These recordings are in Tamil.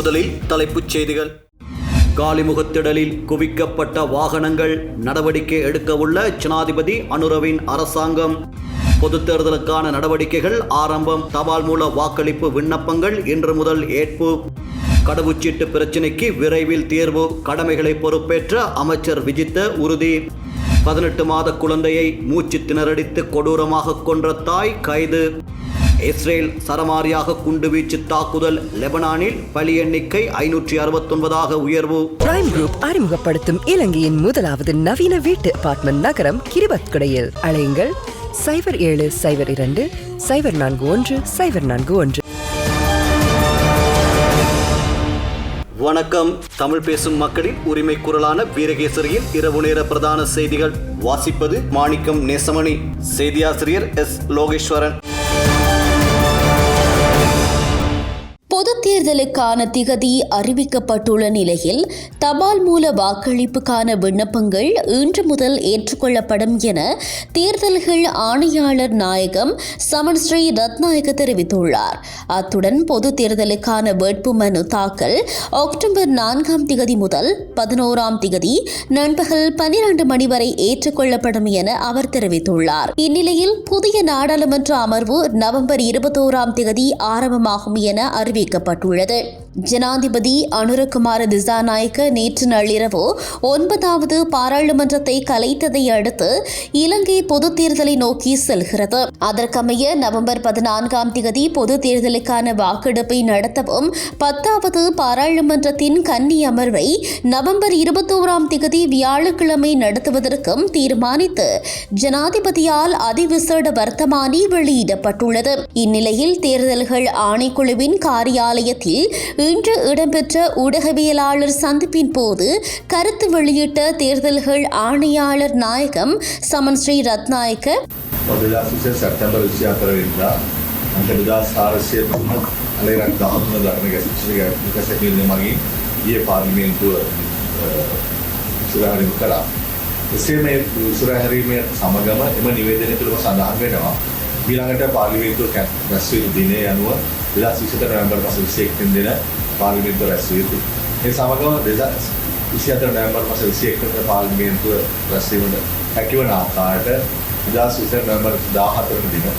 முதலில் தலைப்புச் செய்திகள். காலிமுகத்திடலில் குவிக்கப்பட்ட வாகனங்கள் நடவடிக்கை எடுக்கவுள்ள ஜனாதிபதி அனுரவின் அரசாங்கம். பொதுத் தேர்தலுக்கான நடவடிக்கைகள் ஆரம்பம். தபால் மூல வாக்களிப்பு விண்ணப்பங்கள் இன்று முதல் ஏற்பு. கடவுச்சீட்டு பிரச்சினைக்கு விரைவில் தீர்வு. கடமைகளை பொறுப்பேற்ற அமைச்சர் விஜித்த உறுதி. பதினெட்டு மாத குழந்தையை மூச்சு திணறடித்து கொடூரமாக கொன்ற தாய் கைது. இஸ்ரேல் சரமாரியாக குண்டுவீச்சு தாக்குதல் லெபனானில் பலி எண்ணிக்கை ஐநூற்றி அறுபத்தொன்பதாக உயர்வு. பிரைம் குரூப் அறிமுகப்படுத்தும் இலங்கையின் முதலாவது நவீன வீட்டு அபார்ட்மெண்ட் நகரம் கிரிபத்குடையில். அழையுங்கள் சைபர் ஏழு சைபர் இரண்டு சைபர் நான்கு ஒன்று சைபர் நான்கு ஒன்று. வணக்கம். தமிழ் பேசும் மக்களின் உரிமை குரலான வீரகேசரியின் இரவு நேர பிரதான செய்திகள். வாசிப்பது மாணிக்கம் நேசமணி. செய்தியாசிரியர் எஸ் லோகேஸ்வரன். தேர்தலுக்கான திகதி அறிவிக்கப்பட்டுள்ள நிலையில் தபால் மூல வாக்களிப்புக்கான விண்ணப்பங்கள் இன்று முதல் ஏற்றுக்கொள்ளப்படும் என தேர்தல்கள் ஆணையாளர் நாயகம் சமன் ஸ்ரீ ரத்நாயக தெரிவித்துள்ளார். அத்துடன் பொது தேர்தலுக்கான வேட்புமனு தாக்கல் அக்டோபர் நான்காம் திகதி முதல் பதினோராம் திகதி நண்பகல் பனிரெண்டு மணி வரை ஏற்றுக்கொள்ளப்படும் என அவர் தெரிவித்துள்ளார். இந்நிலையில் புதிய நாடாளுமன்ற அமர்வு நவம்பர் இருபத்தோராம் திகதி ஆரம்பமாகும் என அறிவிக்கப்பட்டுள்ளது ஜனாதிபதி அனுரகுமார திசாநாயக்க நேற்று நள்ளிரவு ஒன்பதாவது பாராளுமன்றத்தை கலைத்ததை அடுத்து இலங்கை பொதுத் தேர்தலை நோக்கி செல்கிறது. அதற்கமைய நவம்பர் பதினான்காம் திகதி பொது தேர்தலுக்கான வாக்கெடுப்பை நடத்தவும் பத்தாவது பாராளுமன்றத்தின் கன்னி அமர்வை நவம்பர் இருபத்தோராம் திகதி வியாழக்கிழமை நடத்துவதற்கும் தீர்மானித்து ஜனாதிபதியால் அதிவிசேட வர்த்தமானி வெளியிடப்பட்டுள்ளது. இந்நிலையில் தேர்தல்கள் ஆணைக்குழுவின் காரியாலயத்தில் இன்று இடம்பெற்ற ஊடகவியலாளர் சந்திப்பின் போது கருத்து வெளியிட்ட தேர்தல்கள் ஆணையாளர் நாயகம் சமன் ஸ்ரீ ரத்நாயக்க දෙදස් විසිය සැප්තැම්බර් විසි අතරවෙනිදා අන්ට දෙදස් හාරසිය තුනක් අලේරක් දහතුන දරන ගැසිචික කැසැකිල්ල මගින් ගිය පාර්ලිමේන්තුව සුරහරිම කළා. එසේ මේ සුරහැරීමය සමගම එම නිවේදනය තුළම සඳහන් වෙනවා. ඊළඟට පාර්ලිමේන්තුව රැස්වීම දිනය අනුව 2024 නොවැම්බර් මාස 21 වෙනිදා පාර්ලිමේන්තුව රැස් වී තිබේ. ඒ සමගම 2024 නොවැම්බර මාස 21 වෙනිදා පාර්ලිමේන්තුව රැස් වීමට හැකිවන ආකාරයට 2024 නොවැම්බර් 14 වෙනිදා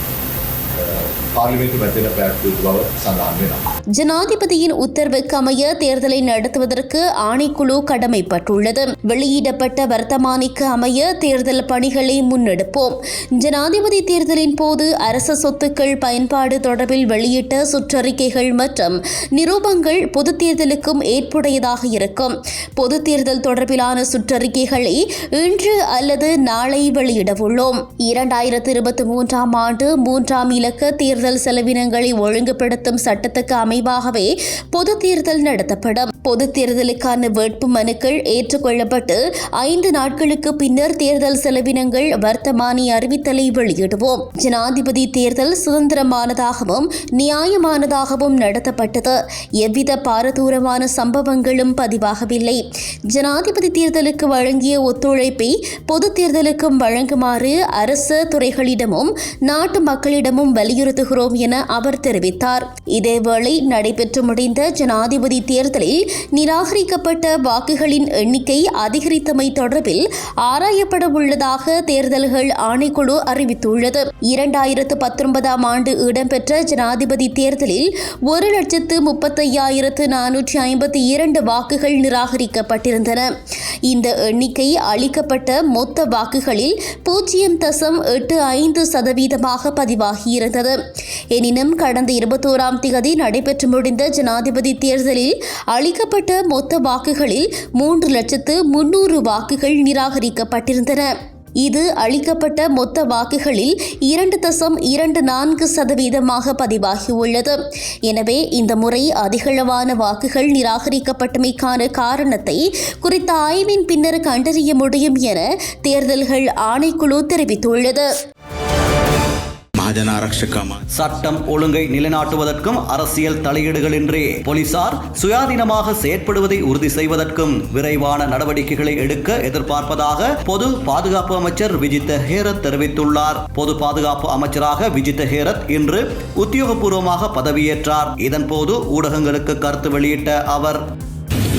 පාර්ලිමේන්තු මැතින පැත්තු බව සඳහන් වෙනවා. ஜனாதிபதியின் உத்தரவுக்கு அமைய தேர்தலை நடத்துவதற்கு ஆணைக்குழு கடமைப்பட்டுள்ளது வெளியிடப்பட்ட வர்த்தமானிக்கு அமைய தேர்தல் பணிகளை முன்னெடுப்போம் ஜனாதிபதி தேர்தலின் போது அரச சொத்துக்கள் பயன்பாடு தொடர்பில் வெளியிட்ட சுற்றறிக்கைகள் மற்றும் நிரூபங்கள் பொது தேர்தலுக்கும் ஏற்புடையதாக இருக்கும் பொது தேர்தல் தொடர்பிலான சுற்றறிக்கைகளை இன்று அல்லது நாளை வெளியிடவுள்ளோம் இரண்டாயிரத்து இருபத்தி மூன்றாம் ஆண்டு மூன்றாம் இலக்க தேர்தல் தேர்தல் செலவினங்களை ஒழுங்குபடுத்தும் சட்டத்துக்கு அமைவாகவே பொது தேர்தல் நடத்தப்படும். பொது தேர்தலுக்கான வேட்பு மனுக்கள் ஏற்றுக்கொள்ளப்பட்டு ஐந்து நாட்களுக்கு பின்னர் தேர்தல் செலவினங்கள் வர்த்தமானி அறிவித்தலை வெளியிடுவோம். ஜனாதிபதி தேர்தல் சுதந்திரமானதாகவும் நியாயமானதாகவும் நடத்தப்பட்டது. எவ்வித பாரதூரமான சம்பவங்களும் பதிவாகவில்லை. ஜனாதிபதி தேர்தலுக்கு வழங்கிய ஒத்துழைப்பை பொது தேர்தலுக்கும் வழங்குமாறு அரசு துறைகளிடமும் நாட்டு மக்களிடமும் வருகிறோம் என அவர் தெரிவித்தார். இதேவேளை நடைபெற்று முடிந்த ஜனாதிபதி தேர்தலில் நிராகரிக்கப்பட்ட வாக்குகளின் எண்ணிக்கை அதிகரித்தமை தொடர்பில் ஆராயப்பட உள்ளதாக தேர்தல்கள் ஆணைக்குழு அறிவித்துள்ளது. இரண்டாயிரத்து பத்தொன்பதாம் ஆண்டு இடம்பெற்ற ஜனாதிபதி தேர்தலில் ஒரு லட்சத்து முப்பத்தையாயிரத்து நானூற்றி ஐம்பத்தி இரண்டு வாக்குகள் நிராகரிக்கப்பட்டிருந்தன. இந்த எண்ணிக்கை அளிக்கப்பட்ட மொத்த வாக்குகளில் பூஜ்ஜியம் தசம் எட்டு ஐந்து சதவீதமாக பதிவாகியிருந்தது. எனினும் கடந்த இருபத்தோராம் தேதி நடைபெற்று முடிந்த ஜனாதிபதி தேர்தலில் அளிக்கப்பட்ட மொத்த வாக்குகளில் மூன்று லட்சத்து முன்னூறு வாக்குகள் நிராகரிக்கப்பட்டிருந்தன. இது அளிக்கப்பட்ட மொத்த வாக்குகளில் இரண்டு தசம் இரண்டு நான்கு சதவீதமாக பதிவாகியுள்ளது. எனவே இந்த முறை அதிகளவான வாக்குகள் நிராகரிக்கப்பட்டமைக்கான காரணத்தை குறித்த ஆய்வின் பின்னர் கண்டறிய முடியும் என தேர்தல்கள் ஆணைக்குழு தெரிவித்துள்ளது. சட்டம் ஒழுங்கை நிலைநாட்டுவதற்கும் அரசியல் தலையீடுகளின்றி போலீசார் சுயாதீனமாக செயற்படுவதை உறுதி செய்வதற்கும் விரைவான நடவடிக்கைகளை எடுக்க எதிர்பார்ப்பதாக பொது பாதுகாப்பு அமைச்சர் விஜித்த ஹேரத் தெரிவித்துள்ளார் பொது பாதுகாப்பு அமைச்சராக விஜித்த ஹேரத் இன்று உத்தியோகபூர்வமாக பதவியேற்றார் இதன்போது ஊடகங்களுக்கு கருத்து வெளியிட்ட அவர்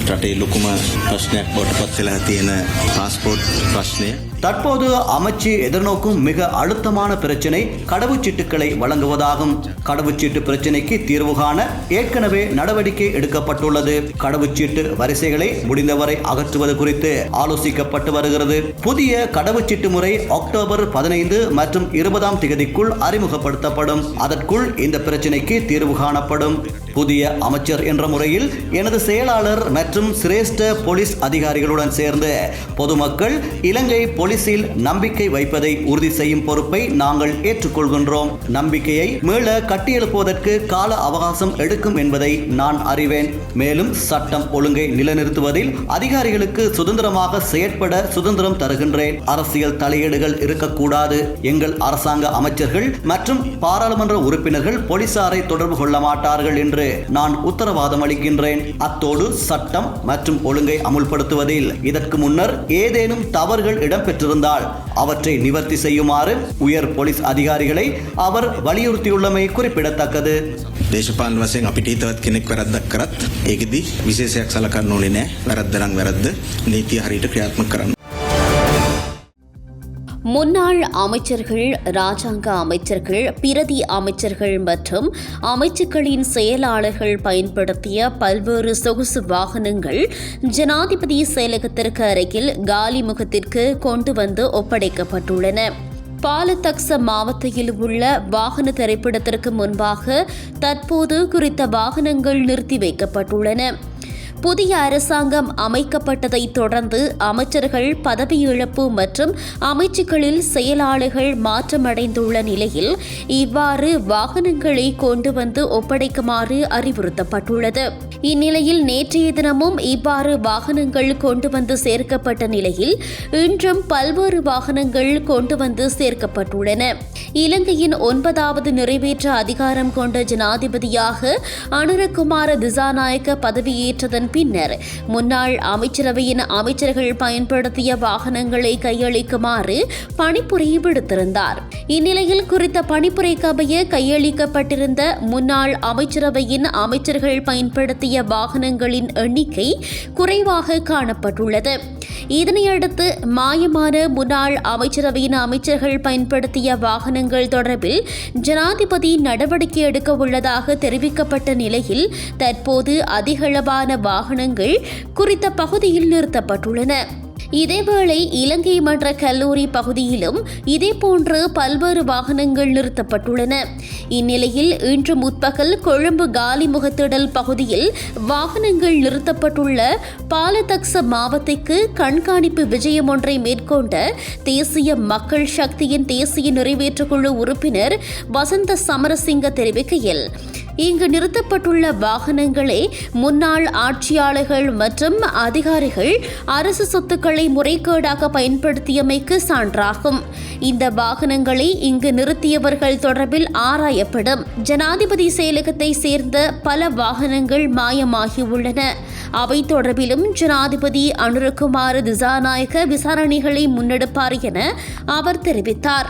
රටේ ලොකුම ප්‍රශ්නයක් බවට පත් වෙලා තියෙන පාස්පෝට් ප්‍රශ්නය தற்போது அமைச்சு எதிர்நோக்கும் மிக அழுத்தமான பிரச்சினை கடவுச்சீட்டுகளை வழங்குவதாகும். கடவுச்சீட்டு பிரச்சினைக்கு தீர்வு காண ஏற்கனவே நடவடிக்கை எடுக்கப்பட்டுள்ளது. கடவுச்சீட்டு வரிசைகளை முடிந்தவரை அகற்றுவது குறித்து ஆலோசிக்கப்பட்டு வருகிறது. புதிய கடவுச்சீட்டு முறை அக்டோபர் பதினைந்து மற்றும் இருபதாம் திகதிக்குள் அறிமுகப்படுத்தப்படும். அதற்குள் இந்த பிரச்சினைக்கு தீர்வு காணப்படும். புதிய அமைச்சர் என்ற முறையில் எனது செயலாளர் மற்றும் சிரேஷ்ட போலீஸ் அதிகாரிகளுடன் சேர்ந்து பொதுமக்கள் இலங்கை போலீசில் நம்பிக்கை வைப்பதை உறுதி செய்யும் பொறுப்பை நாங்கள் ஏற்றுக்கொள்கின்றோம். நம்பிக்கையை மீள கட்டியெழுப்புவதற்கு கால அவகாசம் எடுக்கும் என்பதை நான் அறிவேன். மேலும் சட்டம் ஒழுங்கை நிலைநிறுத்துவதில் அதிகாரிகளுக்கு சுதந்திரமாக செயற்பட சுதந்திரம் தருகின்றேன். அரசியல் தலையீடுகள் இருக்கக்கூடாது. எங்கள் அரசாங்க அமைச்சர்கள் மற்றும் பாராளுமன்ற உறுப்பினர்கள் போலீசாரை தொடர்பு கொள்ள மாட்டார்கள் என்று நான் உத்தரவாதம் அளிக்கின்றேன். அத்தோடு சட்டம் மற்றும் ஒழுங்கை அமுல்படுத்துவதில் இதற்கு முன்னர் ஏதேனும் தவறுகள் இடம்பெற்றிருந்தால் அவற்றை நிவர்த்தி செய்யுமாறு உயர் போலீஸ் அதிகாரிகளை அவர் வலியுறுத்தியுள்ளமை குறிப்பிடத்தக்கது දේශපාලන වශයෙන් අපිට හිතවත් කෙනෙක් වැරද්දක් කරත් ඒකෙදි විශේෂයක් සලකන්න ඕනේ නෑ වැරද්ද නම් වැරද්ද නීතිය හරියට ක්‍රියාත්මක කරන්න முன்னாள் அமைச்சர்கள் ராஜாங்க அமைச்சர்கள் பிரதி அமைச்சர்கள் மற்றும் அமைச்சுக்களின் செயலாளர்கள் பயன்படுத்திய பல்வேறு சொகுசு வாகனங்கள் ஜனாதிபதி செயலகத்திற்கு அருகில் காலிமுகத்திற்கு கொண்டு வந்து ஒப்படைக்கப்பட்டுள்ளன. பாலத்தக்ச மாவட்டத்தில் உள்ள வாகன திரைப்படத்திற்கு முன்பாக தற்போது குறித்த வாகனங்கள் நிறுத்தி வைக்கப்பட்டுள்ளன. புதிய அரசாங்கம் அமைக்கப்பட்டதைத் தொடர்ந்து அமைச்சர்கள் பதவி இழப்பு மற்றும் அமைச்சுக்களில் செயலாளர்கள் மாற்றமடைந்துள்ள நிலையில் இவ்வாறு வாகனங்களை கொண்டு வந்து ஒப்படைக்குமாறு அறிவுறுத்தப்பட்டுள்ளது. இந்நிலையில் நேற்றைய தினமும் இவ்வாறு வாகனங்கள் கொண்டு வந்து சேர்க்கப்பட்ட நிலையில் இன்றும் பல்வேறு வாகனங்கள் கொண்டு வந்து சேர்க்கப்பட்டுள்ளன. இலங்கையின் ஒன்பதாவது நிறைவேற்ற அதிகாரம் கொண்ட ஜனாதிபதியாக அனுரகுமார திசாநாயக்க பதவியேற்றதன் பின்னர் முன்னாள் அமைச்சரவையின் அமைச்சர்கள் பயன்படுத்திய வாகனங்களை கையளிக்குமாறு பணிப்புரை விடுத்திருந்தார் இந்நிலையில் குறித்த பணிப்புரைக்கு அமைய கையளிக்கப்பட்டிருந்த முன்னாள் அமைச்சரவையின் அமைச்சர்கள் பயன்படுத்திய வாகனங்களின் எண்ணிக்கை குறைவாக காணப்பட்டுள்ளது. இதனையடுத்து மாயமான முன்னாள் அமைச்சரவையின் அமைச்சர்கள் பயன்படுத்திய வாகனங்கள் தொடர்பில் ஜனாதிபதி நடவடிக்கை எடுக்க உள்ளதாக தெரிவிக்கப்பட்ட நிலையில் தற்போது அதிகளவான வாகனங்கள் குறித்த பகுதியில் நிறுத்தப்பட்டுள்ளன. இதேவேளை இலங்கை மன்ற கல்லூரி பகுதியிலும் இதேபோன்று பல்வேறு வாகனங்கள் நிறுத்தப்பட்டுள்ளன. இந்நிலையில் இன்று முற்பகல் கொழும்பு காலிமுகத்திடல் பகுதியில் வாகனங்கள் நிறுத்தப்பட்டுள்ள பாலதக்ச மாவட்டத்திற்கு கண்காணிப்பு விஜயம் ஒன்றை மேற்கொண்ட தேசிய மக்கள் சக்தியின் தேசிய நிறைவேற்றுக்குழு உறுப்பினர் வசந்த சமரசிங்க தெரிவிக்கையில் இங்கு நிறுத்தப்பட்டுள்ள வாகனங்களே முன்னாள் ஆட்சியாளர்கள் மற்றும் அதிகாரிகள் அரசு சொத்துக்களை முறைகேடாக பயன்படுத்தியமைக்கு சான்றாகும் இந்த வாகனங்களை இங்கு நிறுத்தியவர்கள் தொடர்பில் ஆராயப்படும் ஜனாதிபதி செயலகத்தை சேர்ந்த பல வாகனங்கள் மாயமாகியுள்ளன அவை தொடர்பிலும் ஜனாதிபதி அனுரகுமார் திசாநாயக்க விசாரணைகளை முன்னெடுப்பார் என அவர் தெரிவித்தார்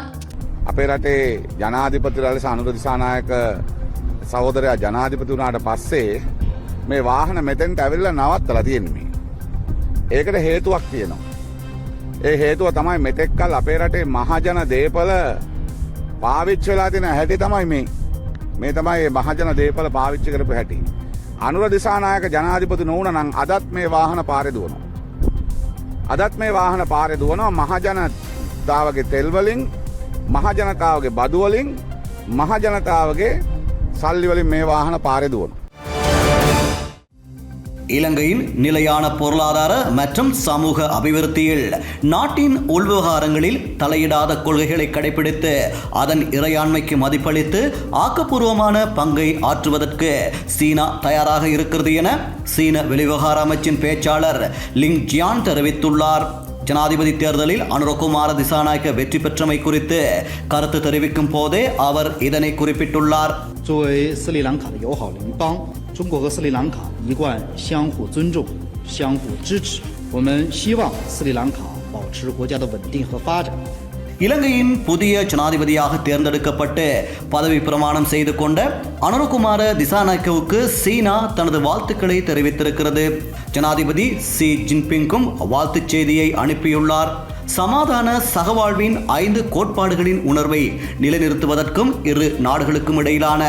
අපේ රටේ ජනාධිපතිරල සනුර දිසානායක සහෝදරයා ජනාධිපති වුණාට පස්සේ මේ වාහන මෙතැන්ට ඇවිල්ල නවත්තල තියෙන්නේ. ඒකට හේතුවක් තියෙනවා. ඒ හේතුව තමයි මෙතෙක්කල් අපේ රටේ මහජන දේපල පාවිච්ච වෙලා තින හැටි තමයි මේ මේ තමයි මහජන දේපල පාවිච්චි කරපු හැටි. අනුර දිසානායක ජනාධිපති නොවන නං අදත් මේ වාහන පාරෙදුවනවා. අදත් මේ වාහන පාරෙදුවනවා මහජනතාවගේ තෙල්වලින් මහජනතාවගේ බදුවලින් මහජනතාවගේ සල්ලිවලින් මේ වාහන පාරෙදුවන. இலங்கையின் நிலையான பொருளாதார மற்றும் சமூக அபிவிருத்தியில் நாட்டின் உள்விவகாரங்களில் தலையிடாத கொள்கைகளை கடைபிடித்து அதன் இறையாண்மைக்கு மதிப்பளித்து ஆக்கப்பூர்வமான பங்கை ஆற்றுவதற்கு சீனா தயாராக இருக்கிறது என சீன வெளிவிவகார அமைச்சின் பேச்சாளர் லிங் ஜியான் தெரிவித்துள்ளார் ஜனாதிபதி தேர்தலில் அனுரகுமார திசாநாயக்க வெற்றி பெற்றமை குறித்து கருத்து தெரிவிக்கும் போதே அவர் இதனை குறிப்பிட்டுள்ளார் 作为斯里兰卡的友好邻邦，中国和斯里兰卡一贯相互尊重、相互支持。我们希望斯里兰卡保持国家的稳定和发展。 இலங்கையின் புதிய ஜனாதிபதியாக தேர்ந்தெடுக்கப்பட்டு பதவி பிரமாணம் செய்து கொண்ட அனுரகுமார திசாநாயக்கவுக்கு சீனா தனது வாழ்த்துக்களை தெரிவித்திருக்கிறது. ஜனாதிபதி சி ஜின்பிங்கும் வாழ்த்துச் செய்தியை அனுப்பியுள்ளார். சமாதான சகவாழ்வின் ஐந்து கோட்பாடுகளின் உணர்வை நிலைநிறுத்துவதற்கும் இரு நாடுகளுக்கும் இடையிலான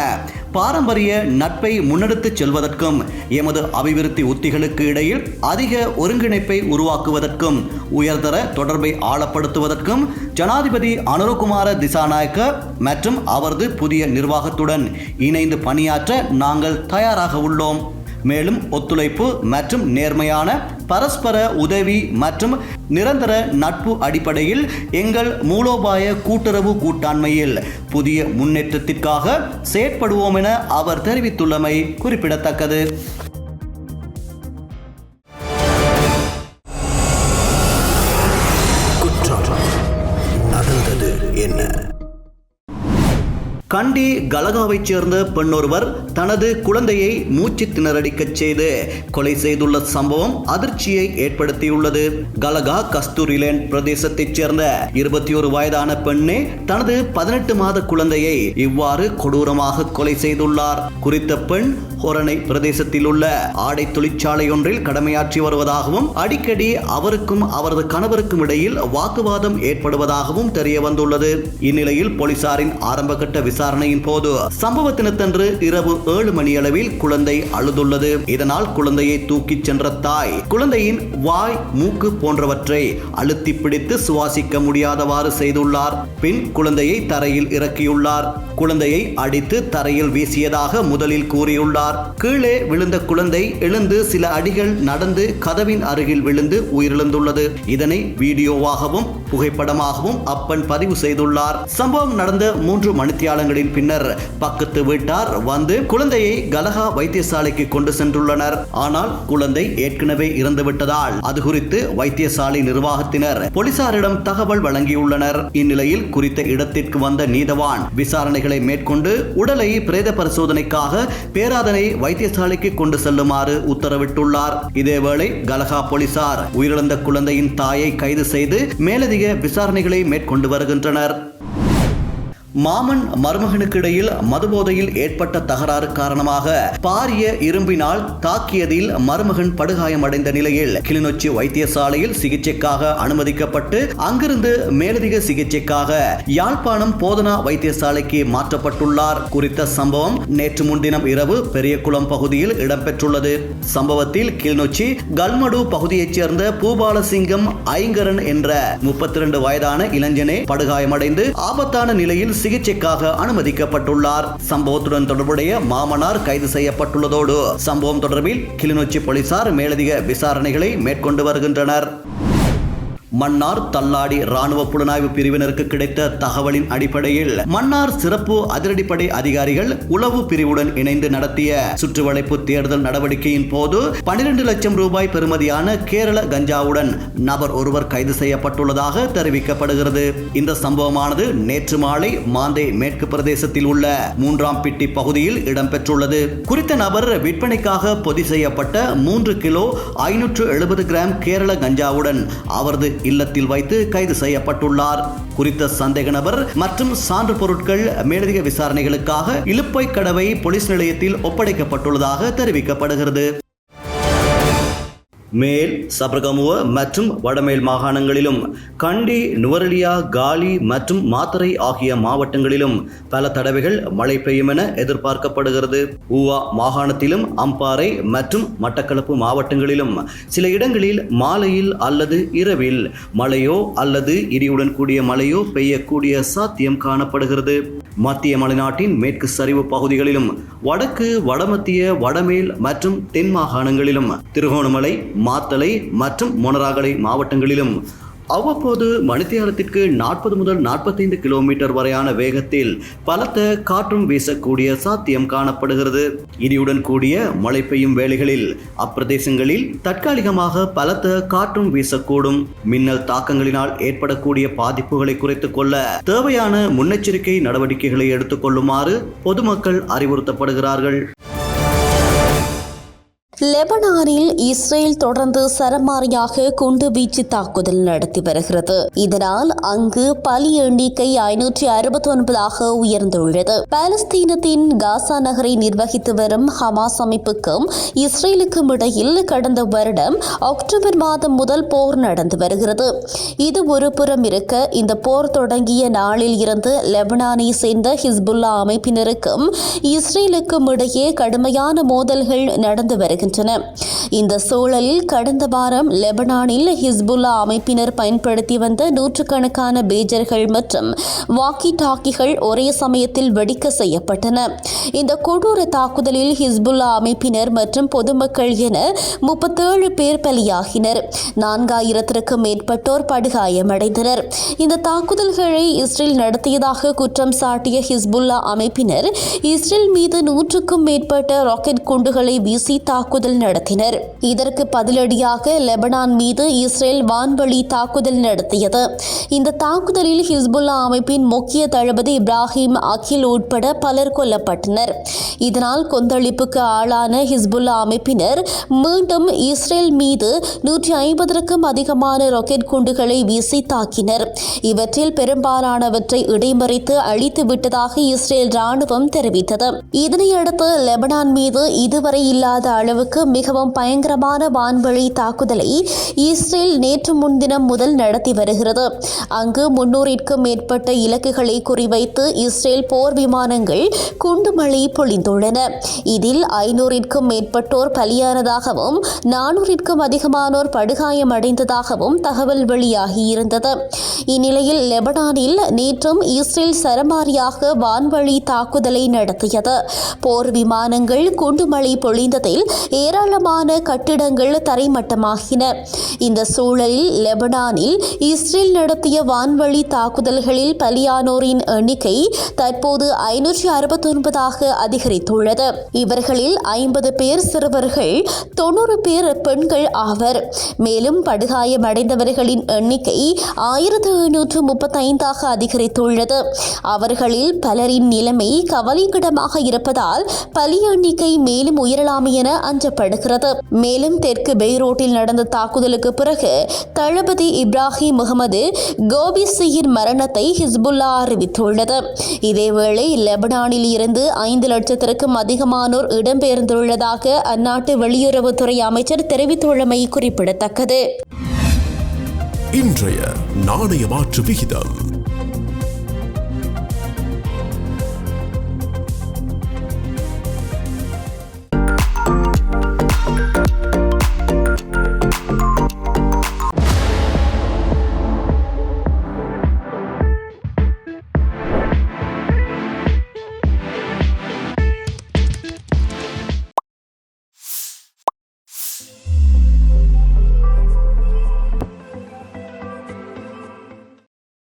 பாரம்பரிய நட்பை முன்னெடுத்துச் செல்வதற்கும் எமது அபிவிருத்தி உத்திகளுக்கு இடையில் அதிக ஒருங்கிணைப்பை உருவாக்குவதற்கும் உயர்தர தொடர்பை ஆழப்படுத்துவதற்கும் ஜனாதிபதி அனுரகுமார திசாநாயக்க மற்றும் அவரது புதிய நிர்வாகத்துடன் இணைந்து பணியாற்ற நாங்கள் தயாராக உள்ளோம். மேலும் ஒத்துழைப்பு மற்றும் நேர்மையான பரஸ்பர உதவி மற்றும் நிரந்தர நட்பு அடிப்படையில் எங்கள் மூலோபாய கூட்டுறவு கூட்டாண்மையில் புதிய முன்னேற்றத்திற்காக செயற்படுவோம் என அவர் தெரிவித்துள்ளமை குறிப்பிடத்தக்கது. கண்டி கலகாவைச் சேர்ந்த பெண்ணொருவர் தனது குழந்தையை மூச்சு திணறடிக்கச் செய்து கொலை செய்துள்ள சம்பவம் அதிர்ச்சியை ஏற்படுத்தியுள்ளது. கலகா கஸ்தூரிலேண்ட் பிரதேசத்தைச் சேர்ந்த இருபத்தி ஒரு வயதான பெண்ணே தனது பதினெட்டு மாத குழந்தையை இவ்வாறு கொடூரமாக கொலை செய்துள்ளார். குறித்த பெண் ஹொரணை பிரதேசத்தில் உள்ள ஆடை தொழிற்சாலை ஒன்றில் கடமையாற்றி வருவதாகவும் அடிக்கடி அவருக்கும் அவரது கணவருக்கும் இடையில் வாக்குவாதம் ஏற்படுவதாகவும் தெரிய வந்துள்ளது இந்நிலையில் போலீசாரின் ஆரம்பகட்ட விசாரணையின் போது சம்பவ தினத்தன்று இரவு ஏழு மணியளவில் குழந்தை அழுதுள்ளது. இதனால் குழந்தையை தூக்கிச் சென்ற தாய் குழந்தையின் வாய் மூக்கு போன்றவற்றை அழுத்தி பிடித்து சுவாசிக்க முடியாதவாறு செய்துள்ளார். பின் குழந்தையை தரையில் இறக்கியுள்ளார். குழந்தையை அடித்து தரையில் வீசியதாக முதலில் கூறியுள்ளார். கீழே விழுந்த குழந்தை எழுந்து சில அடிகள் நடந்து கதவின் அருகில் விழுந்து உயிரிழந்துள்ளது. இதனை வீடியோவாகவும் புகைப்படமாகவும் அப்பன் பதிவு செய்துள்ளார். சம்பவம் நடந்த மூன்று மணித்தியாலங்களின் பின்னர் பக்கத்து வீட்டார் வந்து குழந்தையை கலகா வைத்தியசாலைக்கு கொண்டு சென்றுள்ளனர். ஆனால் குழந்தை ஏற்கனவே இறந்துவிட்டதால் அது குறித்து வைத்தியசாலை நிர்வாகத்தினர் போலீசாரிடம் தகவல் வழங்கியுள்ளனர். இந்நிலையில் குறித்த இடத்திற்கு வந்த நீதவான் விசாரணைகளை மேற்கொண்டு உடலை பிரேத பரிசோதனைக்காக பேராதனை வைத்தியசாலைக்கு கொண்டு செல்லுமாறு உத்தரவிட்டுள்ளார். இதேவேளை கலகா போலீசார் உயிரிழந்த குழந்தையின் தாயை கைது செய்து மேலதிக விசாரணைகளை மேற்கொண்டு வருகின்றனர். மாமன் மருமகனுக்கு இடையில் மதுபோதையில் ஏற்பட்ட தகராறு காரணமாக பாரிய இரும்பினால் தாக்கியதில் மருமகன் படுகாயமடைந்த நிலையில் கிளிநொச்சி வைத்தியசாலையில் சிகிச்சைக்காக அனுமதிக்கப்பட்டு அங்கிருந்து மேலதிக சிகிச்சைக்காக யாழ்ப்பாணம் போதனா வைத்தியசாலைக்கு மாற்றப்பட்டுள்ளார். குறித்த சம்பவம் நேற்று முன்தினம் இரவு பெரியகுளம் பகுதியில் இடம்பெற்றுள்ளது. சம்பவத்தில் கிளிநொச்சி கல்மடு பகுதியைச் சேர்ந்த பூபாலசிங்கம் ஐங்கரன் என்ற முப்பத்தி இரண்டு வயதான இளைஞனே படுகாயமடைந்து ஆபத்தான நிலையில் சிகிச்சைக்காக அனுமதிக்கப்பட்டுள்ளார். சம்பவத்துடன் தொடர்புடைய மாமனார் கைது செய்யப்பட்டுள்ளதோடு சம்பவம் தொடர்பில் கிளிநொச்சி போலீசார் மேலதிக விசாரணைகளை மேற்கொண்டு வருகின்றனர். மன்னார் தள்ளாடி ராணுவ புலனாய்வு பிரிவினருக்கு கிடைத்த தகவலின் அடிப்படையில் மன்னார் சிறப்பு அதிரடிப்படை அதிகாரிகள் உளவு பிரிவுடன் இணைந்து நடத்திய சுற்றுவளைப்பு தேடுதல் நடவடிக்கையின் போது பனிரெண்டு லட்சம் ரூபாய் பெறுமதியான கேரள கஞ்சாவுடன் நபர் ஒருவர் கைது செய்யப்பட்டுள்ளதாக தெரிவிக்கப்படுகிறது. இந்த சம்பவமானது நேற்று மாலை மாந்தே மேற்கு பிரதேசத்தில் உள்ள மூன்றாம் பிட்டி பகுதியில் இடம்பெற்றுள்ளது. குறித்த நபர் விற்பனைக்காக பொதி செய்யப்பட்ட மூன்று கிலோ ஐநூற்று எழுபது கிராம் கேரள கஞ்சாவுடன் அவரது இல்லத்தில் வைத்து கைது செய்யப்பட்டுள்ளார். குறித்த சந்தேக நபர் மற்றும் சான்று பொருட்கள் மேலதிக விசாரணைகளுக்காக இலுப்பை கடவை போலீஸ் நிலையத்தில் ஒப்படைக்கப்பட்டுள்ளதாக தெரிவிக்கப்படுகிறது. மேல் சபர்கமுவ மற்றும் வடமேல் மாகாணங்களிலும் கண்டி நுவரலியா காலி மற்றும் மாத்தரை ஆகிய மாவட்டங்களிலும் பல தடவைகள் மழை பெய்யும் என எதிர்பார்க்கப்படுகிறது. ஊவா மாகாணத்திலும் அம்பாறை மற்றும் மட்டக்களப்பு மாவட்டங்களிலும் சில இடங்களில் மாலையில் அல்லது இரவில் மழையோ அல்லது இடியுடன் கூடிய மழையோ பெய்யக்கூடிய சாத்தியம் காணப்படுகிறது. மத்திய மலைநாட்டின் மேற்கு சரிவு பகுதிகளிலும் வடக்கு வடமத்திய வடமேல் மற்றும் தென் மாகாணங்களிலும் திருகோணமலை மாத்தளை மற்றும் மொனராகலை மாவட்டங்களிலும் அவ்வப்போது மணித்தியாலத்திற்கு நாற்பது முதல் நாற்பத்தைந்து கிலோமீட்டர் வரையான வேகத்தில் பலத்த காற்றும் வீசக்கூடிய சாத்தியம் காணப்படுகிறது. இடியுடன் கூடிய மழை பெய்யும் வேளைகளில் அப்பிரதேசங்களில் தற்காலிகமாக பலத்த காற்றும் வீசக்கூடும். மின்னல் தாக்கங்களினால் ஏற்படக்கூடிய பாதிப்புகளை குறைத்துக் கொள்ள தேவையான முன்னெச்சரிக்கை நடவடிக்கைகளை எடுத்துக்கொள்ளுமாறு பொதுமக்கள் அறிவுறுத்தப்படுகிறார்கள். லெபனானில் இஸ்ரேல் தொடர்ந்து சரமாரியாக குண்டு வீச்சு தாக்குதல் நடத்தி வருகிறது. இதனால் அங்கு பலி எண்ணிக்கை ஐநூற்றி அறுபத்தி ஒன்பதாக உயர்ந்துள்ளது. பாலஸ்தீனத்தின் காசா நகரை நிர்வகித்து வரும் ஹமாஸ் அமைப்புக்கும் இஸ்ரேலுக்கும் இடையில் கடந்த வருடம் அக்டோபர் மாதம் முதல் போர் நடந்து வருகிறது. இது ஒரு புறம் இருக்க இந்த போர் தொடங்கிய நாளில் இருந்து லெபனானை சேர்ந்த ஹிஸ்புல்லா அமைப்பினருக்கும் இஸ்ரேலுக்கும் இடையே கடுமையான மோதல்கள் நடந்து வருகிறது. வருகின்றன இந்த சூழலில் கடந்த வாரம் லெபனானில் ஹிஸ்புல்லா அமைப்பினர் பயன்படுத்தி வந்த நூற்றுக்கணக்கான பேஜர்கள் மற்றும் வாக்கி டாக்கிகள் ஒரே சமயத்தில் வெடிக்க செய்யப்பட்டன. இந்த கொடூர தாக்குதலில் ஹிஸ்புல்லா அமைப்பினர் மற்றும் பொதுமக்கள் என முப்பத்தேழு பேர் பலியாகினர். நான்காயிரத்திற்கும் மேற்பட்டோர் படுகாயமடைந்தனர். இந்த தாக்குதல்களை இஸ்ரேல் நடத்தியதாக குற்றம் சாட்டிய ஹிஸ்புல்லா அமைப்பினர் இஸ்ரேல் மீது நூற்றுக்கும் மேற்பட்ட ராக்கெட் குண்டுகளை வீசி தாக்குதல் நடத்தினர். இதற்கு பதிலடியாக லெபனான் மீது இஸ்ரேல் வான்வழி தாக்குதல் நடத்தியது. இந்த தாக்குதலில் ஹிஸ்புல்லா அமைப்பின் முக்கிய தளபதி இப்ராஹிம் அகில் உட்பட பலர் கொல்லப்பட்டனர். இதனால் கொந்தளிப்புக்கு ஆளான ஹிஸ்புல்லா அமைப்பினர் மீண்டும் இஸ்ரேல் மீது நூற்றி ஐம்பதற்கும் அதிகமான ராக்கெட் குண்டுகளை வீசி தாக்கினர். இவற்றில் பெரும்பாலானவற்றை இடைமறித்து அழித்து விட்டதாக இஸ்ரேல் ராணுவம் தெரிவித்தது. இதனையடுத்து லெபனான் மீது இதுவரை இல்லாத அளவு அளவுக்கு மிகவும் பயங்கரமான வான்வழி தாக்குதலை இஸ்ரேல் நேற்று முன்தினம் முதல் நடத்தி வருகிறது. அங்கு முன்னூறிற்கும் மேற்பட்ட இலக்குகளை குறிவைத்து இஸ்ரேல் போர் விமானங்கள் குண்டுமழை பொழிந்துள்ளன. இதில் ஐநூறிற்கும் மேற்பட்டோர் பலியானதாகவும் நானூறிற்கும் அதிகமானோர் படுகாயமடைந்ததாகவும் தகவல் வெளியாகியிருந்தது. இந்நிலையில் லெபனானில் நேற்றும் இஸ்ரேல் சரமாரியாக வான்வழி தாக்குதலை நடத்தியது. போர் விமானங்கள் குண்டுமழை பொழிந்ததில் ஏராளமான கட்டிடங்கள் தரைமட்டமாகின. இந்த சூழலில் லெபனானில் இஸ்ரேல் நடத்திய வான்வழி தாக்குதல்களில் பலியானோரின் எண்ணிக்கை தற்போது ஐநூற்றி அறுபத்தொன்பதாக அதிகரித்துள்ளது. இவர்களில் ஐம்பது பேர் சிறுவர்கள் தொண்ணூறு பேர் பெண்கள் ஆவர். மேலும் படுகாயமடைந்தவர்களின் எண்ணிக்கை ஆயிரத்து எழுநூற்று முப்பத்தைந்தாக அதிகரித்துள்ளது. அவர்களில் பலரின் நிலைமை கவலைக்கிடமாக இருப்பதால் பலி எண்ணிக்கை மேலும் உயரலாம் என அஞ்சப்படுகிறது மேலும் தெற்கு பெய்ரூட்டில் நடந்த தாக்குதலுக்கு பிறகு தளபதி இப்ராஹிம் முகமது கோபிசியின் மரணத்தை ஹிஸ்புல்லா அறிவித்துள்ளது. இதேவேளை லெபனானில் இருந்து ஐந்து லட்சத்திற்கும் அதிகமானோர் இடம்பெயர்ந்துள்ளதாக அந்நாட்டு வெளியுறவுத்துறை அமைச்சர் தெரிவித்துள்ளமை குறிப்பிடத்தக்கது. இன்றைய நாணய மாற்று விகிதம்.